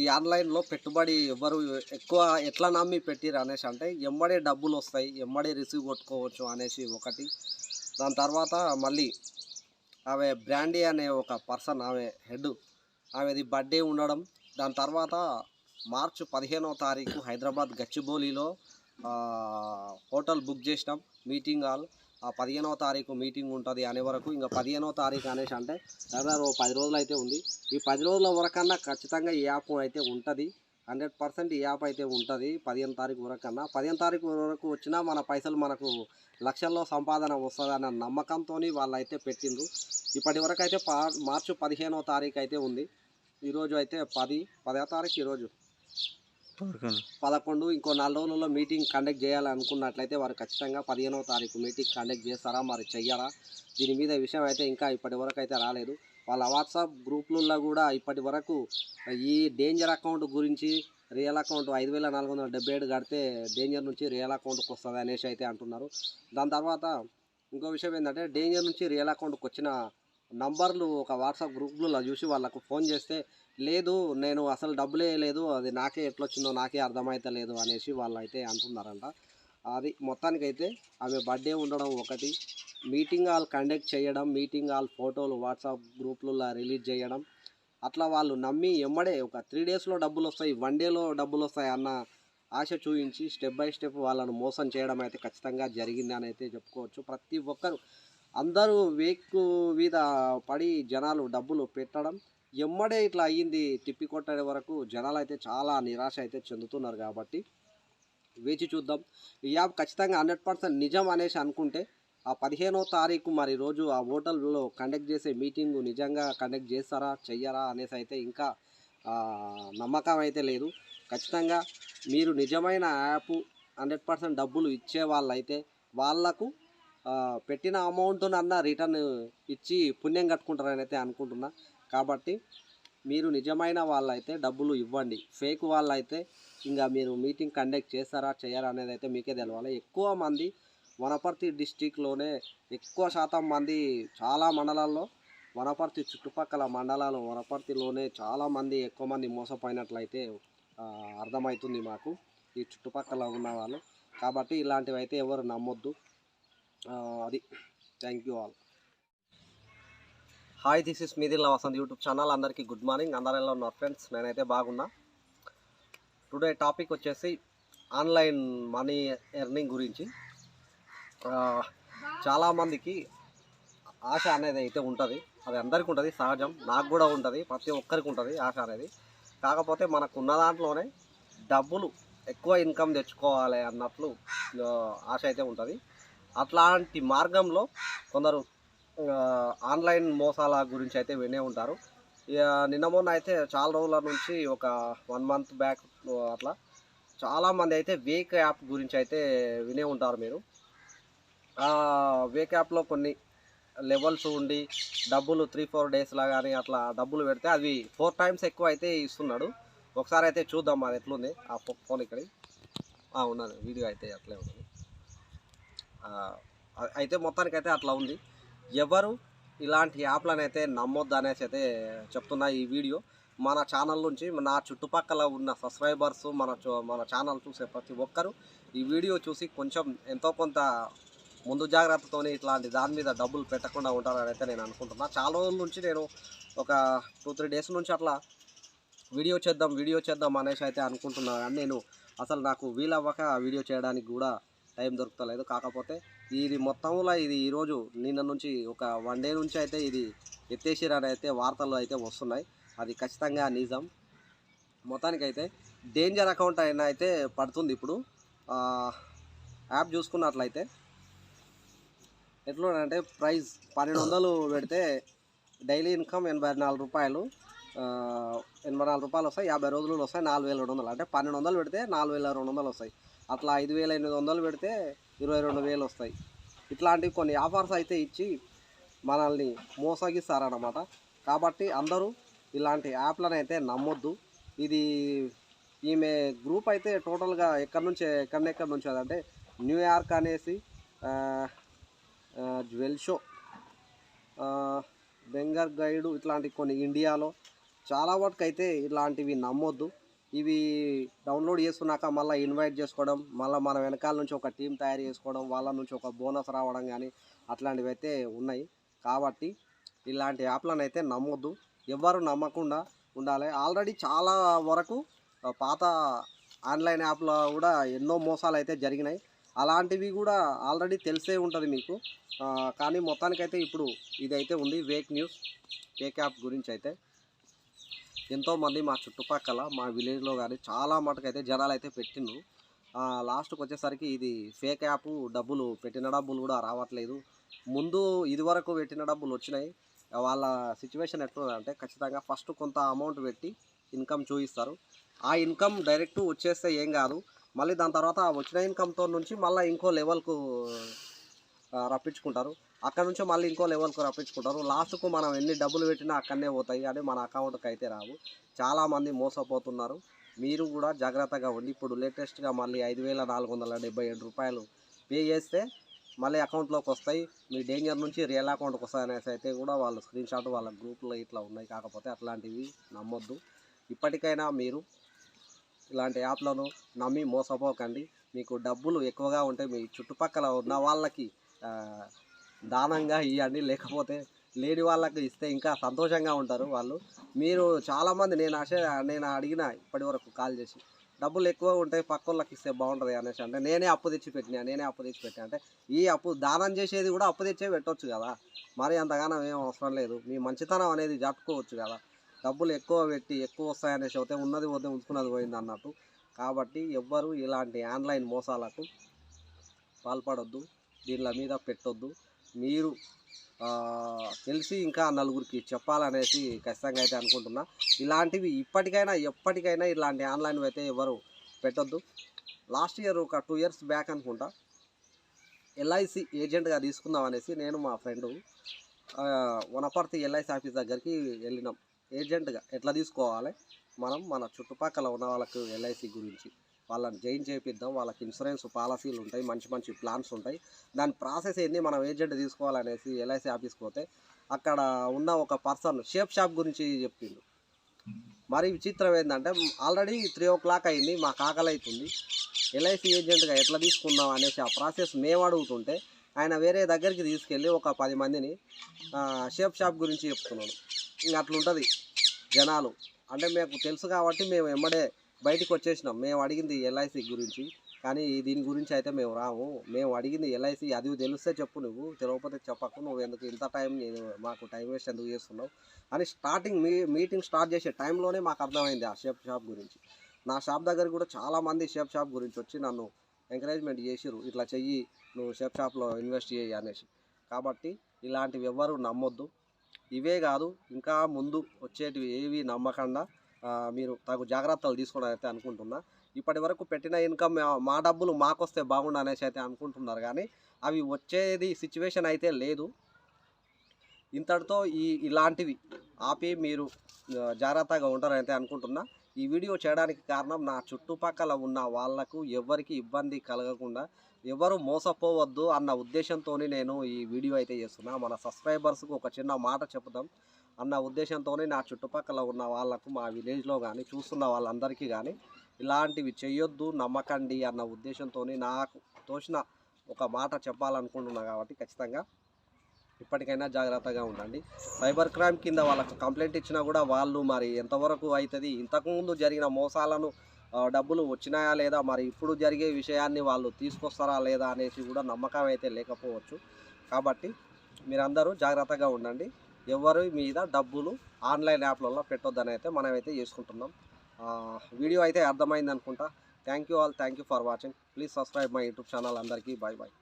ఈ ఆన్లైన్లో పెట్టుబడి ఎవరు ఎక్కువ ఎట్లా నమ్మి పెట్టిరు అనేసి అంటే ఎమ్మడే డబ్బులు వస్తాయి ఎమ్మడే రిసీవ్ కొట్టుకోవచ్చు అనేసి ఒకటి. దాని తర్వాత మళ్ళీ ఆమె బ్రాండీ అనే ఒక పర్సన్ ఆమె హెడ్ ఆమెది బర్త్డే ఉండడం. దాని తర్వాత మార్చి పదిహేనవ తారీఖు హైదరాబాద్ గచ్చిబౌలిలో హోటల్ బుక్ చేసినాం మీటింగ్ హాల్. పదిహేనవ తారీఖు మీటింగ్ ఉంటుంది అనే వరకు ఇంకా పదిహేనవ తారీఖు అనేసి అంటే దాదాపు ఓ పది రోజులు అయితే ఉంది. ఈ పది రోజుల వరకన్నా ఖచ్చితంగా ఈ యాప్ అయితే ఉంటుంది. హండ్రెడ్ పర్సెంట్ ఈ యాప్ అయితే ఉంటుంది పదిహేను తారీఖు వరకన్నా. పదిహేను తారీఖు వరకు వచ్చినా మన పైసలు మనకు లక్షల్లో సంపాదన వస్తుందన్న నమ్మకంతో వాళ్ళు అయితే పెట్టిండ్రు. ఇప్పటి వరకు అయితే మార్చి పదిహేనవ తారీఖు అయితే ఉంది. ఈరోజు అయితే పది పదో తారీఖు ఈరోజు. పదకొండు. ఇంకో నాలుగు రోజుల్లో మీటింగ్ కండక్ట్ చేయాలనుకున్నట్లయితే వారు ఖచ్చితంగా పదిహేనవ తారీఖు మీటింగ్ కండక్ట్ చేస్తారా మరి చెయ్యాలా దీని మీద విషయం అయితే ఇంకా ఇప్పటి వరకు అయితే రాలేదు. వాళ్ళ వాట్సాప్ గ్రూపులలో కూడా ఇప్పటి వరకు ఈ డేంజర్ అకౌంట్ గురించి రియల్ అకౌంట్ ఐదు వేల నాలుగు వందల డెబ్బై ఏడు కడితే డేంజర్ నుంచి రియల్ అకౌంట్కి వస్తుంది అనేసి అయితే అంటున్నారు. దాని తర్వాత ఇంకో విషయం ఏంటంటే డేంజర్ నుంచి రియల్ అకౌంట్కి వచ్చిన నంబర్లు ఒక వాట్సాప్ గ్రూప్లో చూసి వాళ్ళకు ఫోన్ చేస్తే లేదు నేను అసలు డబ్బులే లేదు అది నాకే ఎట్లొచ్చిందో నాకే అర్థమైతలేదు అనేసి వాళ్ళు అయితే అంటున్నారంట. అది మొత్తానికైతే ఆమె బర్త్డే ఉండడం ఒకటి. మీటింగ్ హాల్ కండక్ట్ చేయడం మీటింగ్ హాల్ ఫోటోలు వాట్సాప్ గ్రూప్లలో రిలీజ్ చేయడం. అట్లా వాళ్ళు నమ్మి ఎమ్మడే ఒక త్రీ డేస్లో డబ్బులు వస్తాయి వన్ డేలో డబ్బులు వస్తాయి అన్న ఆశ చూపించి స్టెప్ బై స్టెప్ వాళ్ళను మోసం చేయడం అయితే ఖచ్చితంగా జరిగింది అని అయితే చెప్పుకోవచ్చు. ప్రతి ఒక్కరు అందరూ వేక్కు మీద పడి జనాలు డబ్బులు పెట్టడం ఎమ్మడే ఇట్లా అయ్యింది తిప్పి కొట్టే వరకు జనాలు అయితే చాలా నిరాశ అయితే చెందుతున్నారు కాబట్టి వేచి చూద్దాం. ఈ యాప్ ఖచ్చితంగా హండ్రెడ్ పర్సెంట్ నిజం అనేసి అనుకుంటే ఆ పదిహేనో తారీఖు మరి రోజు ఆ హోటల్లో కండక్ట్ చేసే మీటింగ్ నిజంగా కండక్ట్ చేస్తారా చెయ్యరా అనేసి అయితే ఇంకా నమ్మకం అయితే లేదు. ఖచ్చితంగా మీరు నిజమైన యాప్ హండ్రెడ్ పర్సెంట్ డబ్బులు ఇచ్చే వాళ్ళైతే వాళ్ళకు పెట్టిన అమౌంట్ అన్న రిటర్న్ ఇచ్చి పుణ్యం కట్టుకుంటారని అయితే అనుకుంటున్నా. కాబట్టి మీరు నిజమైన వాళ్ళైతే డబ్బులు ఇవ్వండి. ఫేక్ వాళ్ళైతే ఇంకా మీరు మీటింగ్ కండక్ట్ చేస్తారా చేయరా అనేది అయితే మీకే తెలవాలి. ఎక్కువ మంది వనపర్తి డిస్టిక్లోనే ఎక్కువ శాతం మంది చాలా మండలాల్లో వనపర్తి చుట్టుపక్కల మండలాలు వనపర్తిలోనే చాలామంది ఎక్కువ మంది మోసపోయినట్లయితే అర్థమవుతుంది మాకు. ఈ చుట్టుపక్కల ఉన్న వాళ్ళు. కాబట్టి ఇలాంటివి అయితే ఎవరు నమ్మొద్దు. అది. Thank you all hi this is మీదిల్ Vasanth YouTube channel అందరికీ గుడ్ మార్నింగ్ అందరిలో ఎలా ఉన్నారు ఫ్రెండ్స్ నేనైతే బాగున్నా. టుడే టాపిక్ వచ్చేసి ఆన్లైన్ మనీ ఎర్నింగ్ గురించి. చాలామందికి ఆశ అనేది అయితే ఉంటుంది. అది అందరికీ ఉంటుంది సహజం. నాకు కూడా ఉంటుంది ప్రతి ఒక్కరికి ఉంటుంది ఆశ అనేది. కాకపోతే మనకు ఉన్న దాంట్లోనే డబ్బులు ఎక్కువ ఇన్కమ్ తెచ్చుకోవాలి అన్నట్లు ఆశ అయితే ఉంటుంది. అట్లాంటి మార్గంలో కొందరు ఆన్లైన్ మోసాల గురించి అయితే వినే ఉంటారు. ఇక నిన్న మొన్న అయితే చాలా రోజుల నుంచి ఒక వన్ మంత్ బ్యాక్ అట్లా చాలామంది అయితే వేక్ యాప్ గురించి అయితే వినే ఉంటారు మీరు. వేక్ యాప్లో కొన్ని లెవెల్స్ ఉండి డబ్బులు త్రీ ఫోర్ డేస్లా కానీ అట్లా డబ్బులు పెడితే అవి ఫోర్ టైమ్స్ ఎక్కువ అయితే ఇస్తున్నాడు. ఒకసారి అయితే చూద్దాం అది ఎట్లుంది. ఆ ఫోన్ ఇక్కడ ఉన్నది. వీడియో అయితే అట్లే ఉంది అయితే మొత్తానికి అయితే అట్లా ఉంది. ఎవరు ఇలాంటి యాప్లను అయితే నమ్మొద్దు అనేసి అయితే చెప్తున్నా ఈ వీడియో. మన ఛానల్ నుంచి నా చుట్టుపక్కల ఉన్న సబ్స్క్రైబర్స్ మన మన ఛానల్ చూసే ప్రతి ఒక్కరు ఈ వీడియో చూసి కొంచెం ఎంతో కొంత ముందు జాగ్రత్తతోని ఇట్లాంటి దాని మీద డబ్బులు పెట్టకుండా ఉంటారని అయితే నేను అనుకుంటున్నా. చాలా రోజుల నుంచి నేను ఒక టూ త్రీ డేస్ నుంచి అట్లా వీడియో చేద్దాం వీడియో చేద్దాం అనేసి అయితే అనుకుంటున్నాను నేను అసలు నాకు వీలవ్వక ఆ వీడియో చేయడానికి కూడా టైం దొరుకుతలేదు. కాకపోతే ఇది మొత్తంలో ఇది ఈరోజు నిన్న నుంచి ఒక వన్ డే నుంచి అయితే ఇది ఎత్తేసిరని అయితే వార్తలు అయితే వస్తున్నాయి. అది ఖచ్చితంగా నిజం. మొత్తానికైతే డేంజర్ అకౌంట్ అయినా అయితే పడుతుంది ఇప్పుడు. యాప్ చూసుకున్నట్లయితే ఎట్లా అంటే ప్రైస్ పన్నెండు వందలు పెడితే డైలీ ఇన్కమ్ ఎనభై నాలుగు రూపాయలు ఎనభై నాలుగు రూపాయలు వస్తాయి. యాభై రోజులు వస్తాయి నాలుగు వేల రెండు వందలు. అంటే పన్నెండు వందలు పెడితే నాలుగు వేల రెండు వందలు వస్తాయి. అట్లా ఐదు వేల ఎనిమిది వందలు పెడితే ఇరవై రెండు వేలు వస్తాయి. ఇట్లాంటివి కొన్ని ఆఫర్స్ అయితే ఇచ్చి మనల్ని మోసగిస్తారన్నమాట. కాబట్టి అందరూ ఇలాంటి యాప్లను అయితే నమ్మొద్దు. ఇది ఈమె గ్రూప్ అయితే టోటల్గా ఎక్కడి నుంచి ఎక్కడెక్కడి నుంచి అదంటే న్యూయార్క్ అనేసి ఆ, జ్యువెల్ షో బెంగర్ గైడ్ ఇట్లాంటి కొన్ని ఇండియాలో చాలా వరకు అయితే ఇలాంటివి నమ్మొద్దు. ఇవి డౌన్లోడ్ చేసుకున్నాక మళ్ళీ ఇన్వైట్ చేసుకోవడం మళ్ళీ మన వెనకాల నుంచి ఒక టీం తయారు చేసుకోవడం వాళ్ళ నుంచి ఒక బోనస్ రావడం కానీ అట్లాంటివి అయితే ఉన్నాయి. కాబట్టి ఇలాంటి యాప్లను అయితే నమ్మొద్దు. ఎవ్వరు నమ్మకుండా ఉండాలి. ఆల్రెడీ చాలా వరకు పాత ఆన్లైన్ యాప్లో కూడా ఎన్నో మోసాలు అయితే జరిగినాయి. అలాంటివి కూడా ఆల్రెడీ తెలిసే ఉంటుంది మీకు. కానీ మొత్తానికైతే ఇప్పుడు ఇదైతే ఉంది. వేక్ న్యూస్ వేక్ యాప్ గురించి అయితే. ఎంతోమంది మా చుట్టుపక్కల మా విలేజ్లో కానీ చాలా మటుకైతే జనాలు అయితే పెట్టిండ్రు లాస్ట్కి వచ్చేసరికి ఇది ఫేక్ యాప్ డబ్బులు పెట్టిన డబ్బులు కూడా రావట్లేదు. ముందు ఇదివరకు పెట్టిన డబ్బులు వచ్చినాయి. వాళ్ళ సిచ్యువేషన్ ఎట్లుందంటే ఖచ్చితంగా ఫస్ట్ కొంత అమౌంట్ పెట్టి ఇన్కమ్ చూపిస్తారు ఆ ఇన్కమ్ డైరెక్ట్ వచ్చేస్తే ఏం కాదు. మళ్ళీ దాని తర్వాత వచ్చిన ఇన్కమ్తో నుంచి మళ్ళీ ఇంకో లెవెల్కు రప్పించుకుంటారు. అక్కడ నుంచి మళ్ళీ ఇంకో లెవెల్కు రప్పించుకుంటారు. లాస్ట్కు మనం ఎన్ని డబ్బులు పెట్టినా అక్కడనే పోతాయి. అని మన అకౌంట్కి అయితే రావు. చాలామంది మోసపోతున్నారు. మీరు కూడా జాగ్రత్తగా ఉండి ఇప్పుడు లేటెస్ట్గా మళ్ళీ ఐదు వేల నాలుగు వందల డెబ్బై ఏడు రూపాయలు పే చేస్తే మళ్ళీ అకౌంట్లోకి వస్తాయి. మీ డేంజర్ నుంచి రియల్ అకౌంట్కి వస్తాయి అనేసి అయితే కూడా వాళ్ళ స్క్రీన్ షాట్ వాళ్ళ గ్రూప్లో ఇట్లా ఉన్నాయి. కాకపోతే అట్లాంటివి నమ్మొద్దు. ఇప్పటికైనా మీరు ఇలాంటి యాప్లను నమ్మి మోసపోకండి. మీకు డబ్బులు ఎక్కువగా ఉంటే మీ చుట్టుపక్కల ఉన్న వాళ్ళకి దానంగా ఇవ్వండి లేకపోతే లేని వాళ్ళకి ఇస్తే ఇంకా సంతోషంగా ఉంటారు వాళ్ళు. మీరు చాలామంది నేను ఆశ నేను అడిగిన ఇప్పటి వరకు కాల్ చేసి డబ్బులు ఎక్కువ ఉంటే పక్క వాళ్ళకి ఇస్తే బాగుంటుంది అనేసి అంటే నేనే అప్పు తెచ్చి పెట్టినా నేనే అప్పు తెచ్చి పెట్టినా అంటే ఈ అప్పు దానం చేసేది కూడా అప్పు తెచ్చే పెట్టొచ్చు కదా. మరి అంతగానం ఏం అవసరం లేదు. మీ మంచితనం అనేది జరుపుకోవచ్చు కదా. డబ్బులు ఎక్కువ పెట్టి ఎక్కువ వస్తాయనేసి అయితే ఉన్నది పోతే ఉంచుకున్నది పోయింది అన్నట్టు. కాబట్టి ఎవ్వరు ఇలాంటి ఆన్లైన్ మోసాలకు పాల్పడొద్దు. దీనిల మీద పెట్టొద్దు. మీరు తెలిసి ఇంకా నలుగురికి చెప్పాలనేసి ఖచ్చితంగా అయితే అనుకుంటున్నా. ఇలాంటివి ఇప్పటికైనా ఎప్పటికైనా ఇలాంటి ఆన్లైన్ అయితే ఎవరు పెట్టొద్దు. లాస్ట్ ఇయర్ ఒక టూ ఇయర్స్ బ్యాక్ అనుకుంటా ఎల్ఐసి ఏజెంట్గా తీసుకుందాం అనేసి నేను మా ఫ్రెండు వనపర్తి ఎల్ఐసి ఆఫీస్ దగ్గరికి వెళ్ళినాం. ఏజెంట్గా ఎట్లా తీసుకోవాలి? మనం మన చుట్టుపక్కల ఉన్న వాళ్ళకు ఎల్ఐసి గురించి. వాళ్ళని జాయిన్ చేపిద్దాం వాళ్ళకి ఇన్సూరెన్స్ పాలసీలు ఉంటాయి మంచి మంచి ప్లాన్స్ ఉంటాయి. దాని ప్రాసెస్ ఏంది మనం ఏజెంట్ తీసుకోవాలనేసి ఎల్ఐసి ఆఫీస్కి పోతే అక్కడ ఉన్న ఒక పర్సన్ షేప్ షాప్ గురించి చెప్పిండు. మరి విచిత్రం ఏంటంటే ఆల్రెడీ త్రీ ఓ క్లాక్ అయింది మాకు ఆకలి అవుతుంది ఎల్ఐసి ఏజెంట్గా ఎట్లా తీసుకుందాం అనేసి ఆ ప్రాసెస్ మేము అడుగుతుంటే ఆయన వేరే దగ్గరికి తీసుకెళ్ళి ఒక పది మందిని షేప్ షాప్ గురించి చెప్తున్నాడు. ఇంక అట్లుంటుంది జనాలు. అంటే మీకు తెలుసు కాబట్టి మేము ఎమ్మడే బయటికి వచ్చేసినాం మేము అడిగింది ఎల్ఐసి గురించి. కానీ దీని గురించి అయితే మేము రాము. మేము అడిగింది ఎల్ఐసి అది తెలిస్తే చెప్పు నువ్వు. తెలియకపోతే చెప్పకు. నువ్వు ఎందుకు ఇంత టైం నేను మాకు టైం వేస్ట్ ఎందుకు చేస్తున్నావు? అని స్టార్టింగ్ మీ మీటింగ్ స్టార్ట్ చేసే టైంలోనే మాకు అర్థమైంది ఆ షేప్ షాప్ గురించి. నా షాప్ దగ్గర కూడా చాలామంది షేప్ షాప్ గురించి వచ్చి నన్ను ఎంకరేజ్మెంట్ చేసిరు ఇట్లా చెయ్యి నువ్వు షేప్ షాప్లో ఇన్వెస్ట్ చేయి అనేసి. కాబట్టి ఇలాంటివి ఎవ్వరు నమ్మొద్దు. ఇవే కాదు ఇంకా ముందు వచ్చేటివి ఏవి నమ్మకుండా మీరు తగు జాగ్రత్తలు తీసుకోవడం అయితే అనుకుంటున్నా. ఇప్పటి వరకు పెట్టిన ఇన్కమ్ మా డబ్బులు మాకొస్తే బాగుండు అనేసి అయితే అనుకుంటున్నారు. కానీ అవి వచ్చేది సిచ్యువేషన్ అయితే లేదు. ఇంతటితో ఈ ఇలాంటివి ఆపి మీరు జాగ్రత్తగా ఉంటారని అనుకుంటున్నా. ఈ వీడియో చేయడానికి కారణం నా చుట్టుపక్కల ఉన్న వాళ్ళకు ఎవరికి ఇబ్బంది కలగకుండా ఎవరు మోసపోవద్దు అన్న ఉద్దేశంతో నేను ఈ వీడియో అయితే చేస్తున్నా. మన సబ్స్క్రైబర్స్కు ఒక చిన్న మాట చెప్దాం అన్న ఉద్దేశంతోనే నా చుట్టుపక్కల ఉన్న వాళ్ళకు మా విలేజ్లో కానీ చూస్తున్న వాళ్ళందరికీ కానీ ఇలాంటివి చేయొద్దు నమ్మకండి అన్న ఉద్దేశంతోనే నాకు తోచిన ఒక మాట చెప్పాలనుకుంటున్నా కాబట్టి ఖచ్చితంగా ఇప్పటికైనా జాగ్రత్తగా ఉండండి. సైబర్ క్రైమ్ కింద వాళ్ళకు కంప్లైంట్ ఇచ్చినా కూడా వాళ్ళు మరి ఎంతవరకు అవుతుంది ఇంతకుముందు జరిగిన మోసాలను డబ్బులు వచ్చినాయా లేదా మరి ఇప్పుడు జరిగే విషయాన్ని వాళ్ళు తీసుకొస్తారా లేదా అనేసి కూడా నమ్మకం అయితే లేకపోవచ్చు. కాబట్టి మీరందరూ జాగ్రత్తగా ఉండండి. ఎవరి మీద డబ్బులు ఆన్లైన్ యాప్లలో పెట్టొద్దని అయితే మనమైతే చేసుకుంటున్నాం. వీడియో అయితే అర్థమైంది అనుకుంటా thank you all thank you for watching please subscribe my YouTube channel అందరికీ బాయ్ బాయ్